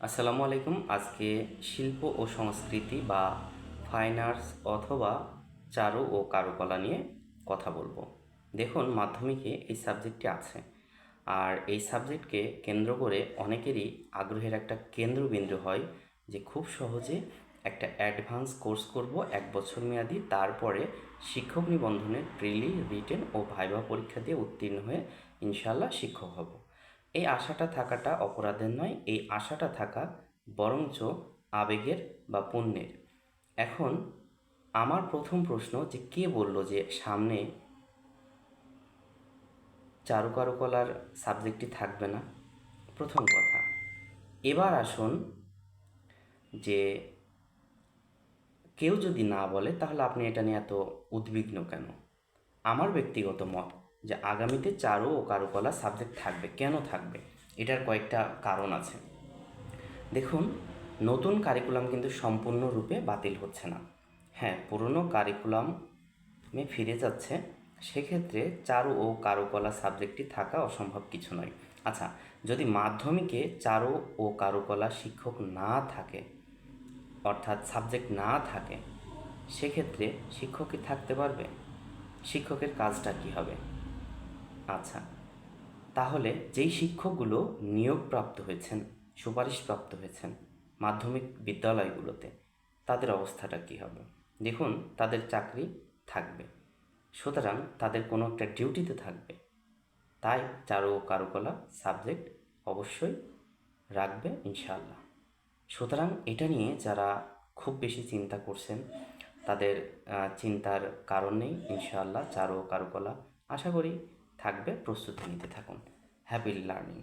আসসালামু আলাইকুম। আজকে শিল্প ও সংস্কৃতি বা ফাইন আর্টস অথবা চারু ও কারুকলা নিয়ে কথা বলব। দেখুন, মাধ্যমিকে এই সাবজেক্টটি আছে। আর এই সাবজেক্টকে কেন্দ্র করে অনেকেরই আগ্রহের একটা কেন্দ্রবিন্দু হয় যে খুব সহজে একটা অ্যাডভান্স কোর্স করব এক বছর মেয়াদি, তারপরে শিক্ষক নিবন্ধনের প্রিলি রিটেন ও ভাইভা পরীক্ষা দিয়ে উত্তীর্ণ হয়ে ইনশাল্লাহ শিক্ষক হব। এই আশাটা থাকাটা অপরাধের নয়, এই আশাটা থাকা বরঞ্চ আবেগের বা পুণ্যের। এখন আমার প্রথম প্রশ্ন যে কে বলল যে সামনে চারুকারুকলার সাবজেক্টটি থাকবে না? প্রথম কথা। এবার আসুন যে কেউ যদি না বলে তাহলে আপনি এটা নিয়ে এত উদ্বিগ্ন কেন? আমার ব্যক্তিগত মত যে আগামীতে চারু ও কারুকলা সাবজেক্ট থাকবে। কেন থাকবে? এটার কয়েকটা কারণ আছে। দেখুন, নতুন কারিকুলাম কিন্তু সম্পূর্ণরূপে বাতিল হচ্ছে না। হ্যাঁ পুরনো কারিকুলামে ফিরে যাচ্ছে। সেক্ষেত্রে চারু ও কারুকলা সাবজেক্টটি থাকা অসম্ভব কিছু নয়। আচ্ছা যদি মাধ্যমিকে চারু ও কারুকলা শিক্ষক না থাকে, অর্থাৎ সাবজেক্ট না থাকে, সেক্ষেত্রে শিক্ষক কি থাকতে পারবে? শিক্ষকের কাজটা কি হবে? আচ্ছা তাহলে যেই শিক্ষকগুলো নিয়োগপ্রাপ্ত হয়েছেন, সুপারিশপ্রাপ্ত হয়েছেন মাধ্যমিক বিদ্যালয়গুলোতে, তাদের অবস্থাটা কী হবে? দেখুন, তাদের চাকরি থাকবে, সুতরাং তাদের কোনো একটা ডিউটিতে থাকবে, তাই চারু ও কারুকলা সাবজেক্ট অবশ্যই রাখবে ইনশাআল্লাহ। সুতরাং এটা নিয়ে যারা খুব বেশি চিন্তা করছেন, তাদের চিন্তার কারণ নেই, ইনশাআল্লাহ চারু ও কারুকলা, আশা করি থাকবে প্রস্তুতি নিতে থাকুন। Happy learning